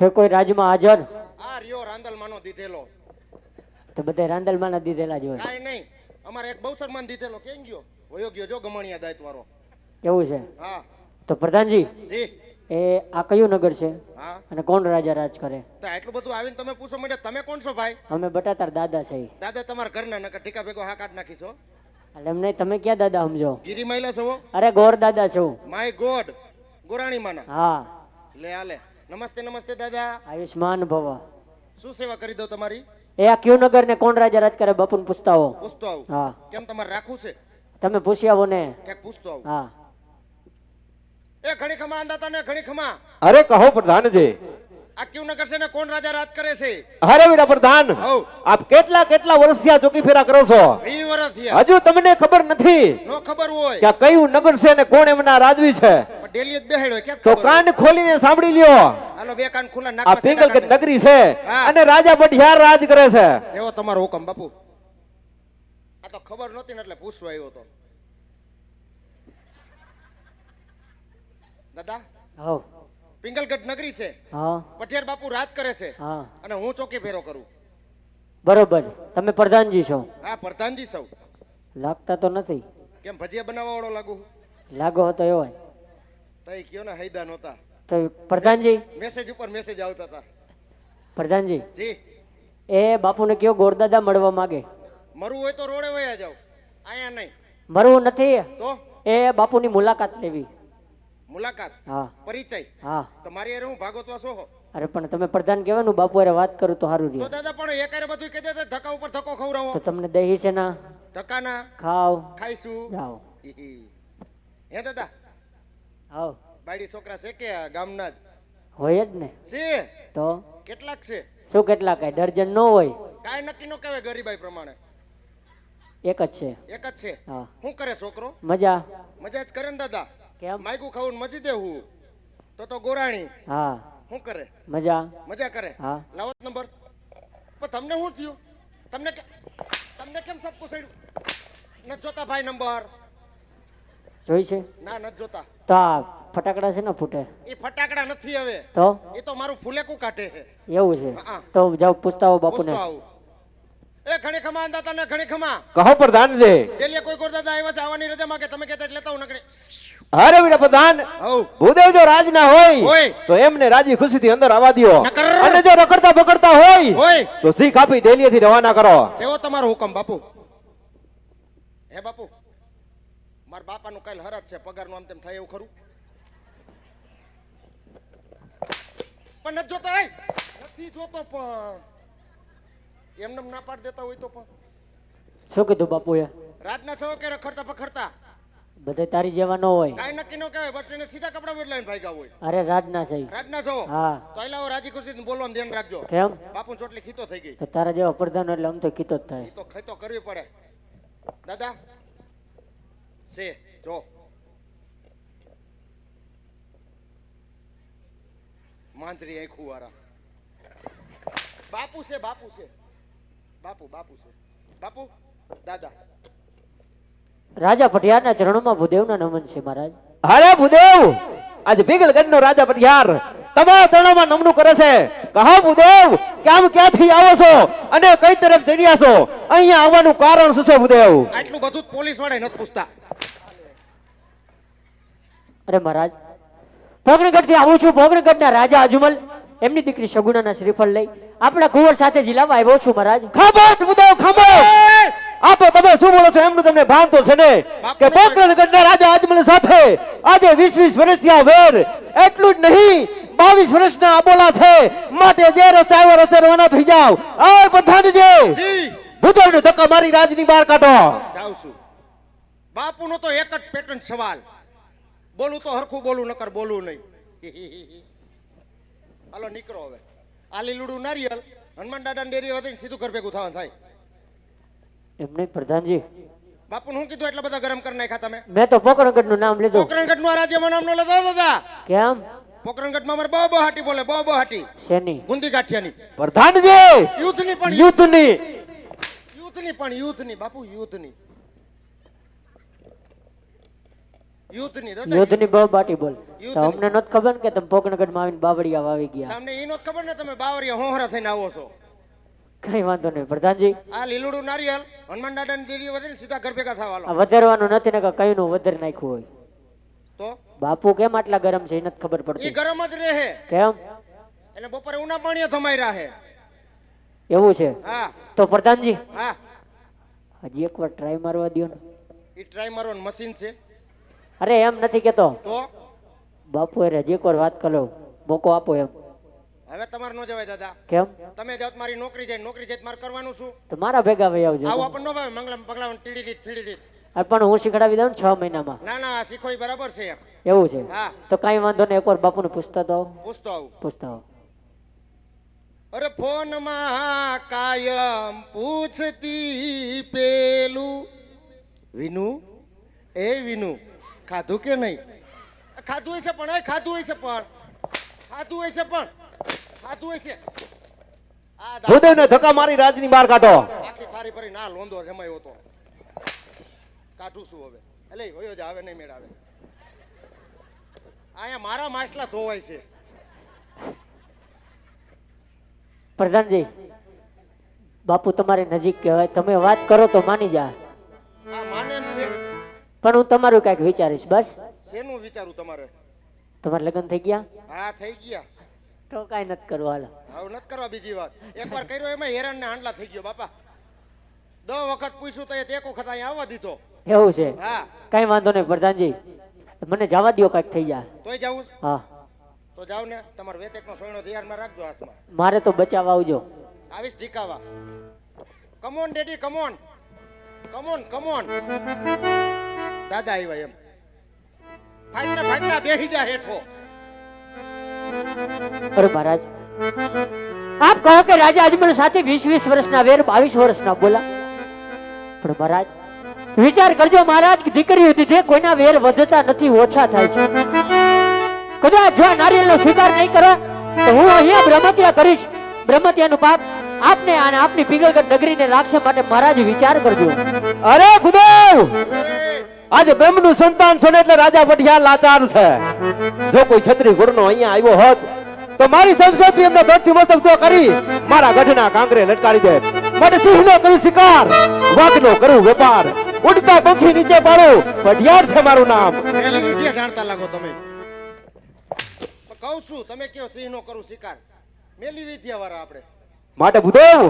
છે કોઈ રાજમાં હાજર? આ રિયો રાંદલમાનો દીધેલો. તો બધા રાંદલમાં ના દીધેલા જ હોય. કાંઈ નહીં. અમારે એક બહુસરમાન દીધેલો. કેમ ગયો? વયો ગયો જો ગમણિયા દાયત વાળો કેવું છે? હા. તો પ્રધાનજી જી. એ આ કયું નગર છે? હા. અને કોણ રાજા રાજ કરે? તો આટલું બધું આવીને તમે પૂછો મને તમે કોણ છો ભાઈ? અમે બટાતાર દાદા છે. દાદા તમારા ઘરના નકર ટીકા ભેગો હા કાઢ નાખીશો એટલે એમ નહીં તમે ક્યાં દાદા સમજો? ગીરી મહિલા છો અરે ગોર દાદા છું. માય ગોડ ગોરાણી માના હા. લે આલે નમસ્તે નમસ્તે દાદા. આયુષ્માન ભવ. શું સેવા કરી દઉં તમારી? એ આ ક્યુનગર નગર ને કોણ રાજા રાજ કરે બપુન પૂછતા હો પૂછતો આવું. હા. કેમ તમારે રાખવું છે? તમે પૂછી આવો ને. ક્યાંક પૂછતો આવું. હા. એ ઘણી ખમા અંદાતા ને ઘણી ખમા. અરે કહો પ્રધાનજી આ ક્યુનગર છે ને કોણ રાજા રાજ કરે છે? અરે વીરા પ્રધાન આપ કેટલા કેટલા વર્ષથી આ ચોકી ફેરા કરો છો? વીસ વર્ષ હજુ તમને ખબર નથી નો ખબર હોય. કે આ કયું નગર છે ને કોણ એમના રાજવી છે? ડેલી જ બેહાડ્યો કે તો કાન ખોલીને સાંભળી લ્યો. હાલો બે કાન ખુલ્લા આ પિંગલ નગરી છે હા. અને રાજા બઢિયાર રાજ કરે છે. એવો તમારો હુકમ બાપુ. આ તો ખબર નહોતી ને એટલે પૂછવા આવ્યો તો. દાદા હા પિંગલગઢ નગરી છે. હા. પઠિયાર બાપુ રાજ કરે છે. હા. અને હું ચોકી ફેરો કરું. બરોબર. તમે પ્રધાનજી છો. હા પ્રધાનજી સૌ. લાગતા તો નથી. કેમ ભજીયા બનાવવા વાળો લાગુ? લાગો હતો એવો તઈ કયો ને હૈદા નહોતા. તો પ્રધાનજી મેસેજ ઉપર મેસેજ આવતા હતા. પ્રધાનજી જી. એ બાપુને કયો ગોરદાદા મળવા માંગે? મરવું હોય તો રોડે વયા જાવ અહીંયા નહીં. મરવું નથી? તો? એ બાપુની મુલાકાત લેવી. મુલાકાત? હા. પરિચય? હા. તો મારી હારે હું ભાગવતવા શું હો? અરે પણ તમે પ્રધાન કહેવાનું બાપુ અરે વાત કરું તો સારું તો રહે. દાદા પણ એક અરે બધું કહી દેતા ધક્કા ઉપર ધક્કો ખવરાવો તો તમને દહી છે ના? ધક્કાના? ખાવ ખાઈશું. જાઓ. હે દાદા? આવ બાડી છોકરા છે કે ગામના જ? હોય જ ને. છે? તો? કેટલાક છે? શું કેટલા કઈ દર્જન ન હોય. કાંઈ નક્કી નો કહેવાય ગરીબાઈ પ્રમાણે. એક જ છે. એક જ છે? હા. શું કરે છોકરો? મજા. મજા જ કરે ને દાદા? કેમ? માયગું ખાવું મજી દે હું તો તો ગોરાણી. હા. શું કરે? મજા. મજા કરે? હા. લાવો નંબર. પણ તમને શું થયું? તમને તમને કેમ સબકું સડ્યું ન જોતા ભાઈ નંબર? જોઈ છે? ના નથી જોતા. તો આ ફટાકડા છે ને ફૂટે. એ ફટાકડા નથી હવે. તો? એ તો મારું ફૂલેકું કાઢે છે. એવું છે? તો જાઓ પૂછતા હો બાપુને. એ ઘણી ખમા અંદાતા ને ઘણી ખમા. કહો પ્રધાન છે એટલે કોઈ ગોરદાદા આવ્યા છે આવવાની રજા માંગે તમે કહેતા એટલે લેતા હું નકરી અરે વીરા પ્રધાન. ભૂદેવ જો રાજ ના હોય હોય. તો એમને રાજી ખુશીથી અંદર આવવા દ્યો. નકર. અને જો રખડતા પકડતા હોય હોય. તો કાપી આપી ડેલીએથી રવાના કરો. એવો તમારો હુકમ બાપુ. હે બાપુ. મારા બાપાનું કાલે હરત છે પગારનું આમ તેમ થાય એવું ખરું? પણ નથી જોતો એ નથી જોતો પણ. એમને ના પાડ દેતા હોય તો પણ. શું કીધું બાપુએ? રાતના છો કે રખડતા પખડતા. બધે તારી જેવા ન હોય. કાઈ નક્કી ન કહેવાય બસ એને સીધા કપડા બદલાઈને ભાગ્યા હોય. અરે રાજના છે રાજના રાતના છો? હા. તો એલાઓ રાજી ખુશી બોલવાનું ધ્યાન રાખજો. કેમ? બાપુ ચોટલી ખીતો થઈ ગઈ. તો તારા જેવા પ્રધાન એટલે આમ તો ખીતો જ થાય. તો ખીતો કરવી પડે. દાદા છે જો માંજરી આંખું વાળા બાપુ છે બાપુ છે બાપુ બાપુ છે બાપુ દાદા રાજા પટિયારના ચરણોમાં ભૂદેવના નમન છે મહારાજ. અરે ભૂદેવ આજે પિંગલગઢ નો રાજા પટિયાર તમારા તરણોમાં નમનું કરે છે. કહો ભૂદેવ કેમ ક્યાંથી આવો છો અને કઈ તરફ ચડ્યા છો? અહીંયા આવવાનું કારણ શું છે ભૂદેવ? આટલું બધું પોલીસવાળા નથી પૂછતા. અરે મહારાજ પોગણગઢથી આવું છું. પોગણગઢ ના રાજા અજમલ એમની દીકરી સગુણાના શ્રીફળ લઈ આપણા કુંવર સાથે જિલ્લામાં આવ્યો છું મહારાજ. ખબર ભૂદેવ ખબર આ તો તમે શું બોલો છો? એમનું તમને ભાન તો છે ને? કે પોકરણગઢના રાજા અજમલ સાથે આજે વીસ વીસ વર્ષના વેર એટલું જ નહીં બાવીસ વર્ષના અબોલા છે. માટે જે રસ્તે આવ્યો રસ્તે રવાના થઈ જાવ આ પ્રધાનજી! જી. ભૂદેવને ધક્કા મારી રાજની બહાર કાઢો. બાપુનો તો એક જ પેટર્ન સવાલ. બોલું તો હરખું બોલું નકર બોલું નહીં. હાલો નીકળો હવે. આ લીલુડું નારિયેલ હનુમાન દાદા ડેરી વધીને સીધું ઘર ભેગું થવાનું થાય. એમને પ્રધાનજી. બાપુ શું કીધું એટલા બધા ગરમ કરી નાખ્યા તમે? મેં તો પોકરણગઢનું નામ લીધું. પોકરણગઢનું રાજ્યમાં નામ નો લેતા દાદા? કેમ? પોકરણગઢમાં અમારે બહુ બહુ હાટી બોલે બહુ બહુ હાટી શેની? ગુંદી ગાંઠિયાની. પ્રધાનજી! યુદ્ધની પણ યુદ્ધની. યુદ્ધની પણ યુદ્ધની બાપુ યુદ્ધની. યુદ્ધની યુદ્ધની બહુ બાટી બોલ. તો અમને નથી ખબર કે તમે પોકણગઢમાં આવીને બાવળિયા વાવી ગયા. તમને ઈ નત ખબર ને તમે બાવળિયા હોહરા થઈને આવો છો. કઈ વાંધો નહીં પ્રધાનજી. આ લીલુડું નારિયેલ હનુમાન દાદાની દેરી વધે ને સીધા ઘર ભેગા થવા આ વધારવાનું નથી ને કે નું વધર નાખ્યું હોય. તો? બાપુ કેમ આટલા ગરમ છે એ નથી ખબર ઈ પડતી ગરમ જ રહે. કેમ? એટલે બપોરે ઉના પાણી થમાઈ રહે એવું છે? હા. તો પ્રધાનજી હા. હજી એકવાર ટ્રાય મારવા દ્યો ને. ઈ ટ્રાય મારવાનું મશીન છે. અરે એમ નથી કેતો. બાપુ અરે જે કોર વાત કરો મોકો આપો એમ. હવે તમારે ન જવાય દાદા. કેમ? તમે જાઓ તો મારી નોકરી જાય નોકરી જાય મારે કરવાનું શું? તો મારા ભેગા ભાઈ આવજો. આવું આપણને ન ભાવે મંગલમ પગલાં ટીડી ટીડી અરે પણ હું શીખડાવી દઉં છ મહિનામાં. ના ના શીખો બરાબર છે એવું છે? હા. તો કાંઈ વાંધો નહીં એકવાર બાપુને પૂછતા દો પૂછતો આવું. પૂછતો આવું અરે ફોનમાં કાયમ પૂછતી પેલું. વિનુ? એ વિનુ ખાધું કે નહીં? ખાધું હશે પણ એ ખાધું હશે પણ. ખાધું હશે પણ. ખાધું હશે. ભૂદેવને ધક્કા મારી રાજની બહાર કાઢો. આખી થારી ભરી ના લોંદો જમાયો હતો. કાઢું શું હવે. એટલે વયો જા હવે નહીં મેળાવે. અહીંયા મારા માછલા ધોવાય છે. પ્રધાનજી બાપુ તમારી નજીક કહેવાય. તમે વાત કરો તો માની જા. આ માને એમ છે પણ હું તમારું કાંઈક વિચારીશ બસ? શેનું વિચારું તમારે? તમારે લગ્ન થઈ ગયા? હા થઈ ગયા. તો કાંઈ નથી કરવા હાલો. હવે નથી કરવા બીજી વાત. એકવાર કર્યો એમાં હેરાન ને હાંડલા થઈ ગયો બાપા. દો વખત પૂછ્યું તો એક વખત અહીંયા આવવા દીધો. એવું છે? હા. કાંઈ વાંધો નહીં પ્રધાનજી. મને જવા દ્યો કાંઈક થઈ જાય. તોય જાવું હા. તો જાવ ને? તમારો વેતેકનો સોયણો તૈયારમાં રાખજો હાથમાં. મારે તો બચાવવા આવજો. આવીશ ઢીકાવા. Come on daddy come on come on come on દાદા આવ્યા એમ. ફાટના ફાટના બેસી જા હેઠો. અરે મહારાજ આપ કહો કે રાજા અજમલ સાથે વીસ વીસ વર્ષના વેર બાવીસ વર્ષના બોલા. પણ મહારાજ વિચાર કરજો મહારાજ કે દીકરીઓ દીધે કોઈના વેર વધતા નથી ઓછા થાય છે. કદાચ જો નારિયેલનો નારિયેળનો સ્વીકાર નહીં કરો તો હું અહીંયા બ્રહ્મત્યા કરીશ. બ્રહ્મત્યાનું પાપ આપને અને આપની પિંગલગઢ નગરીને રાખશે માટે મહારાજ વિચાર કરજો. અરે ભૂદેવ! એ, આજે બ્રહ્મનું સંતાન છો એટલે રાજા વઢિયા લાચાર છે. જો કોઈ છત્રી ગુણનો અહીંયા આવ્યો હોત, તો મારી સંસદથી એમને ધરતી મસ્તક તો કરી, મારા ગઢના કાંકરે લટકાડી દે. માટે સિંહનો કરું શિકાર, વાઘનો કરું વેપાર, ઉડતા પંખી નીચે પાડો, વઢિયાર છે મારું નામ. જાણતા લાગો તમે. કહું છું, તમે કયો સિંહનો કરું શિકાર. મેલી વિદ્યા વાળા આપણે. માટે ભૂદેવ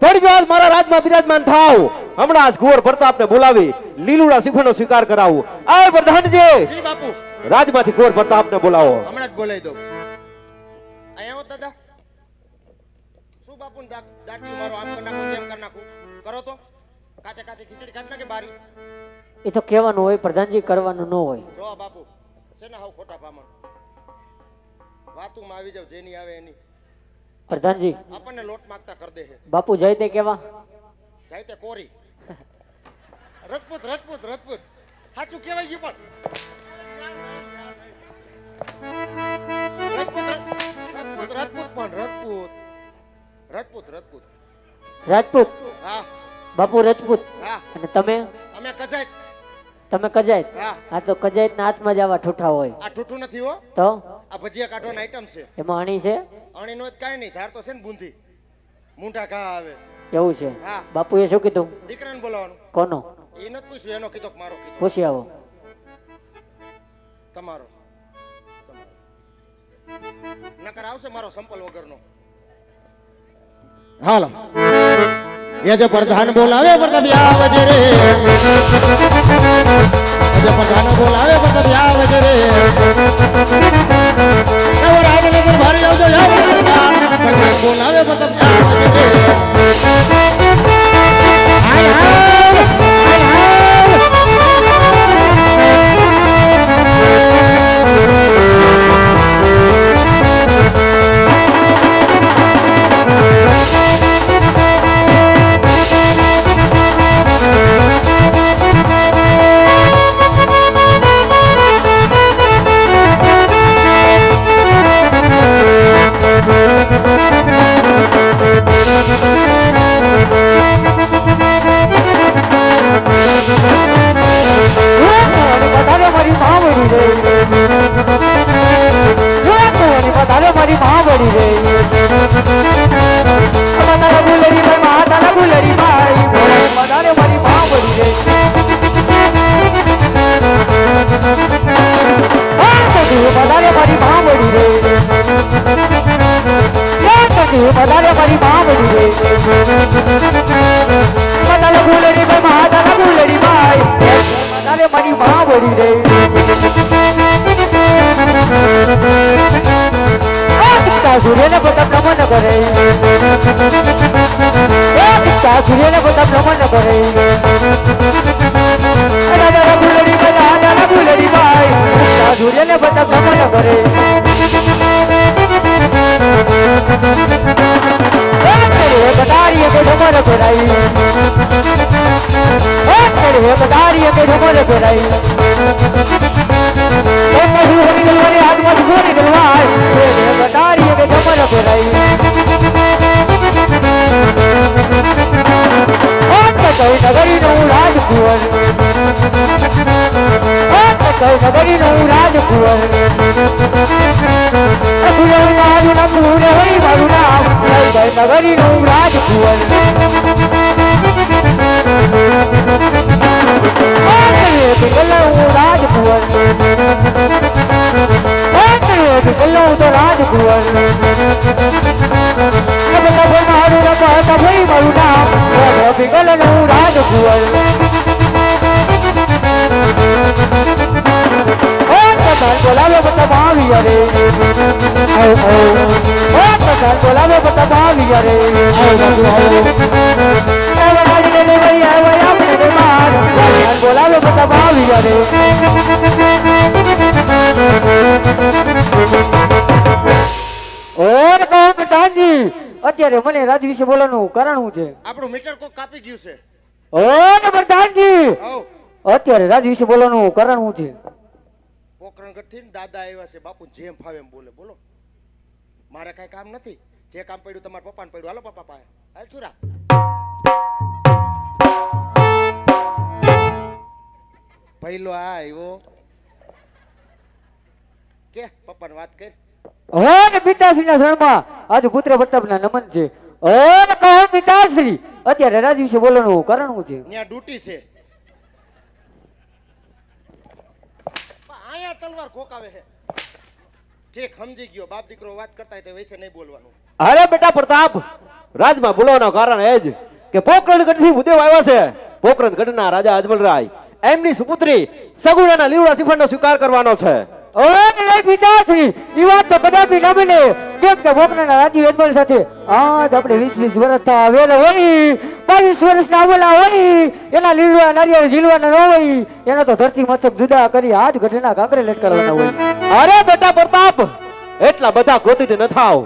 થોડી જ વાર મારા રાજમાં બિરાજમાન થાવ. હમણાં જ કુંવર પ્રતાપને બોલાવી લીલુડા શિખરનો સ્વીકાર કરાવું. આય પ્રધાનજી! જી બાપુ. રાજમાંથી કુંવર પ્રતાપને બોલાવો. હમણાં જ બોલાવી દો અહીંયા હો દાદા. શું બાપુ ડાકી મારો આમ કર નાખો તેમ કર નાખો. કરો તો. કાચે કાચે ખીચડી કાઢ નાખે બારી. એ તો કહેવાનું હોય પ્રધાનજી કરવાનું ન હોય. જો બાપુ છે ને હાવ ખોટા પામણ વાતુમાં આવી જાવ જેની આવે એની. પ્રધાનજી. આપણને લોટ માગતા કરી દે છે. બાપુ જય તે કેવા? જાય તે કોરી. રજપૂત રજપૂત રજપૂત. સાચું કહેવાય છે પણ. રજપૂત રજપૂત રજપૂત પણ રજપૂત. રજપૂત રજપૂત. રાજપૂત. હા. બાપુ રાજપૂત. હા. અને તમે? અમે કજાય તમે કજાયત? હા. આ તો કજાયતના હાથમાં જ આવા ઠૂઠા હોય. આ ઠૂઠું નથી હો. તો? આ ભજીયા કાઢવાની આઈટમ છે. એમાં અણી છે? અણીનો જ કાંઈ નહીં ધાર તો છે ને બુંધી મૂંઢા ઘા આવે. એવું છે? હા. બાપુએ શું કીધું? દીકરાને બોલાવાનું કોનો? એ નથી પૂછ્યું એનો કીધો મારો કીધો. પૂછી આવો. તમારો. નકર આવશે મારો સંપલ વગરનો. હાલો. એ જે પ્રધાન બોલાવે પ્રતાપ આવજે રે. જે પ્રધાન બોલાવે પ્રતાપ આવજે રે બોલાવે પ્રતાપ આવજે રે. બદારીએ કે ઢમર ફેરાઈ એ બદારીએ કે ઢમર ફેરાઈ. ઓમ હરી ગલવારી હાથમાં સુરી ગલવાય એ બદારીએ કે ઢમર ફેરાઈ. ઓમ કઈ નગરી નું રાજકુંવર soy capaz de no durar de. La culo de la luna pura de no la luna de culo. Ándale, pica la luna બોલાવે બધા ભાવી અરે. બોલાવે બધા ભાવી અરે. બધા કહો પ્રધાનજી અત્યારે મને રાજ વિશે બોલવાનું કારણ શું છે? આપણું મીટર કોક કાપી ગયું છે. ઓ પ્રધાનજી અત્યારે રાજ વિશે બોલવાનું કારણ શું છે? પોકરણગઢથી દાદા આવ્યા છે બાપુ જેમ ફાવે એમ બોલે બોલો. મારે કઈ કામ નથી. જે કામ પડ્યું તમારા પપ્પાને પડ્યું. હાલો પપ્પા પાસે. હાલ છુરા પહેલો આ આવ્યો. કે પપ્પાને વાત કર. ઓર પિતાશ્રીના શરણમાં. આજે પુત્ર પ્રતાપના નમન છે. ઓર કહો પિતાશ્રી. અત્યારે રાજ વિશે બોલવાનું કારણ છે. ત્યાં ડ્યુટી છે. તલવાર ખોકાવે છે. ઠીક સમજી ગયો, બાપ દીકરો વાત કરતા તો વૈસે નહીં બોલવાનું. અરે બેટા પ્રતાપ, રાજમાં બોલવાનું કારણ એ જ કે પોકરણગઢથી ભૂદેવ આવ્યો છે. પોકરણગઢના રાજા અજમલરાય. એમની સુપુત્રી સગુણાના લીવડા શ્રીફળનો સ્વીકાર કરવાનો છે. એ પિતાશ્રી ઈ વાત તો કદાપી ન બને કેમ કે ભોકનાના રાજી અજમલ સાથે. આજ આપણે વીસ વીસ વર્ષ થવા આવેલા હોય બાવીસ વર્ષના આવેલા હોય એના લીલવા નારિયેળ ઝીલવાના ન હોય એના તો ધરતી મથક જુદા કરી આજ ઘટના કાંકરે લટકાવવાના હોય. અરે બેટા પ્રતાપ એટલા બધા ગોતીને ન થાવ.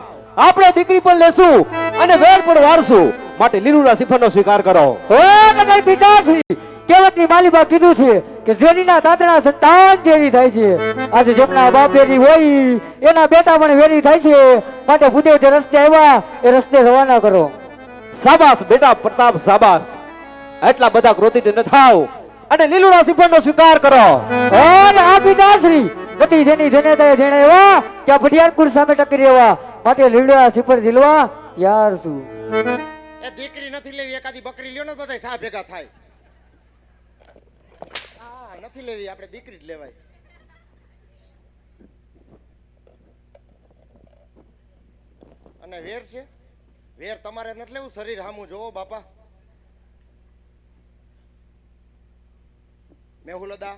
આપણે દીકરી પણ લેશું અને વેર પણ વારશું. માટે લીલુલા શ્રીફળનો સ્વીકાર કરો. ઓ કદાચ પિતાશ્રી કહેવતની માલિબા કીધું છે કે ઝેરીના તાતણા સંતાન ઝેરી થાય છે. આજે જેમના બાપ વેરી હોય એના બેટા પણ વેરી થાય છે. માટે ભૂદેવ જે રસ્તે આવ્યા એ રસ્તે રવાના કરો. સાબાસ બેટા પ્રતાપ સાબાસ એટલા બધા ક્રોધિત ન થાવ અને લીલુડા શ્રીફળનો સ્વીકાર કરો. ઓન આ પિતાશ્રી. નથી જેની જેને તે જેણે એવા કે ભટિયારપુર સામે ટકી રહેવા. માટે લીલુડા સિપર ઝીલવા ત્યાર છું. એ દીકરી નથી લેવી એકાદી બકરી લ્યો ને બધા સા ભેગા થાય. નથી લેવી આપણે દીકરી જ લેવાય. અને વેર છે? વેર તમારે નથી લેવું? શરીર હામું જોવો બાપા. મેહુલદા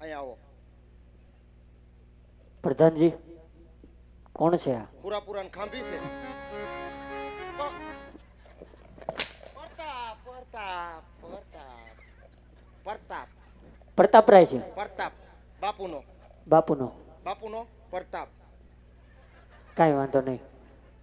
અહીંયા આવો. પ્રધાનજી કોણ છે આ? પૂરા પૂરા ખાંભી છે. પ્રતાપ પ્રતાપ પ્રતાપ પ્રતાપ પ્રતાપરાય છે. પ્રતાપ બાપુનો. બાપુનો. બાપુનો પ્રતાપ. કાંઈ વાંધો નહીં.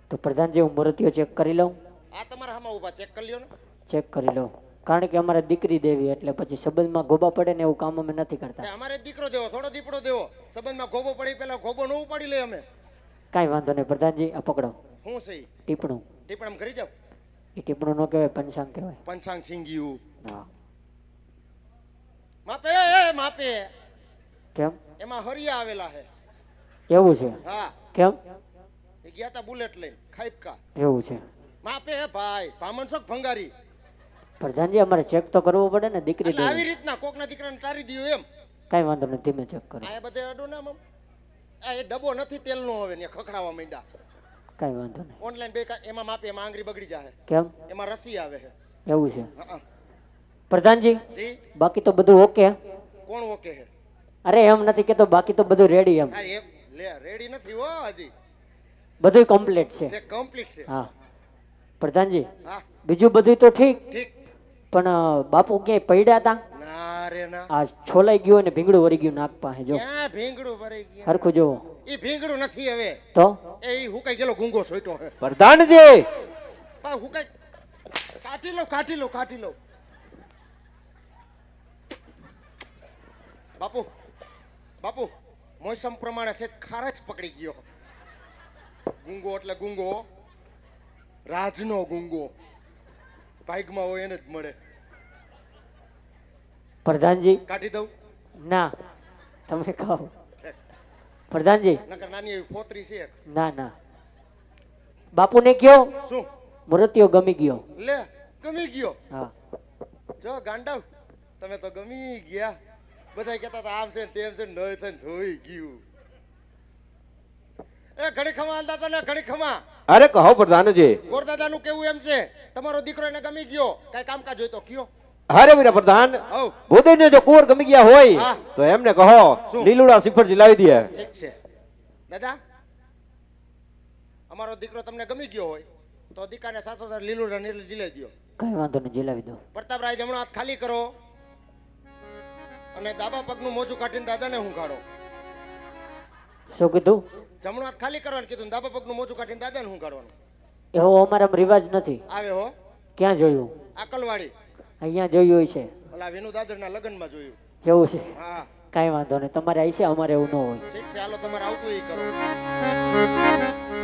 તો પ્રધાનજી હું મૂર્તિઓ ચેક કરી લઉં. આ તમારા હામાં ઊભા ચેક કરી લ્યો ને. ચેક કરી લઉં. કારણ કે અમારે દીકરી દેવી એટલે પછી સંબંધમાં ગોબા પડે ને એવું કામ અમે નથી કરતા. અમારે દીકરો દેવો થોડો દીપડો દેવો. સંબંધમાં ગોબો પડી પેલા ગોબો ન ઉપાડી લે અમે. કાંઈ વાંધો નહીં પ્રધાનજી આ પકડો. હું સહી? ટીપણું. ટીપણામ કરી જાવ એ ટીપણું ન કહેવાય પંચાંગ કહેવાય. પંચાંગ સિંગિયું હા. માપે એ માપે. કેમ? એમાં હરિયા આવેલા છે એવું છે? હા. કેમ? એ ગયા તા બુલેટ લઈને ખાઈપકા એવું છે. માપે હે ભાઈ ભામણ શોખ ભંગારી? પ્રધાનજી અમારે ચેક તો કરવો પડે ને દીકરી એટલે આવી રીતના કોકના દીકરાને તારી દીધું એમ. કાંઈ વાંધો નહીં ધીમે ચેક કરો. આ બધે અડો ના આમ. આ એ ડબ્બો નથી તેલનો હવે ને ખખડાવા માંડ્યા. કાંઈ વાંધો નહીં. ઓનલાઈન બે એમાં માપે એમાં આંગળી બગડી જાય કેમ? એમાં રસી આવે છે એવું છે. હં, હં. પ્રધાનજી બાકી તો બધું ઓકે? કોણ ઓકે છે? અરે એમ નથી કેતો બાકી તો બધું રેડી એમ. લે રેડી નથી હો હજી. બધું કમ્પ્લીટ છે. કમ્પ્લીટ છે. હા. પ્રધાનજી હા. બીજું બધું તો ઠીક. ઠીક. પણ બાપુ ક્યાંય પડ્યા હતા ના રે ના. આ છોલાઈ ગયું અને ભીંગડું વળી ગયું નાક પાસે જો. ભીંગડું ભરાઈ ગયું? હરખું જોવો એ ભીંગડું નથી હવે. તો? એ હું હુકાઈ ગયેલો ગુંગો સોઈટો પ્રધાનજી! હું હુકાઈ કાઢી લો કાઢી લો કાઢી લો. બાપુ બાપુ મોસમ પ્રમાણે છે ખારચ પકડી ગયો. ગુંગો એટલે ગુંગો રાજનો ગુંગો. ભાગમાં હોય એને જ મળે. પ્રધાનજી. કાઢી દઉં? ના તમે કહો. પ્રધાનજી. નકર નાની એવી ફોતરી છે એક. ના ના. બાપુને કયો? શું? મૃત્યુ ગમી ગયો. લે ગમી ગયો. હા. જો ગાંડવ તમે તો ગમી ગયા. બધા કહેતા હતા આમ છે ને તેમ છે ને નય થઈને ધોઈ ગયું. એ ઘડી ખમા આંદા હતા ને ઘડી ખમા. અરે કહો પ્રધાનજી. ગોરદાદાનું કેવું એમ છે? તમારો દીકરો એને ગમી ગયો? કઈ કામકાજ હોય તો કયો. અરે વીરા પ્રધાન હવ. જો કુંવર ગમી ગયા હોય તો એમને કહો શું? લીલુડા સિફર લાવી દે ઠીક છે. દાદા અમારો દીકરો તમને ગમી ગયો હોય તો દીકરાને સાથો સાથે લીલુડા નીલ જીલે દો કઈ વાંધો નહીં જીલાવી દો. પ્રતાપરાય જમણો હાથ ખાલી કરો. અને ડાબા પગનું મોજું કાઢીને દાદાને હું કાઢો શું કીધું? જમણો હાથ ખાલી કરવાનું કીધું ડાબા પગનું મોજું કાઢીને દાદાને હુંઘાડવાનું એવો અમારા રિવાજ નથી. આવે હો. ક્યાં જોયું? આકલવાડી. અહીંયા જોયું હોય છે. ઓલા વિનુ દાદરના લગ્નમાં જોયું. કેવું છે? હા. કાંઈ વાંધો નહીં. તમારે આવી છે? અમારે એવું ન હોય. ઠીક છે હાલો તમારે આવતું એ કરો.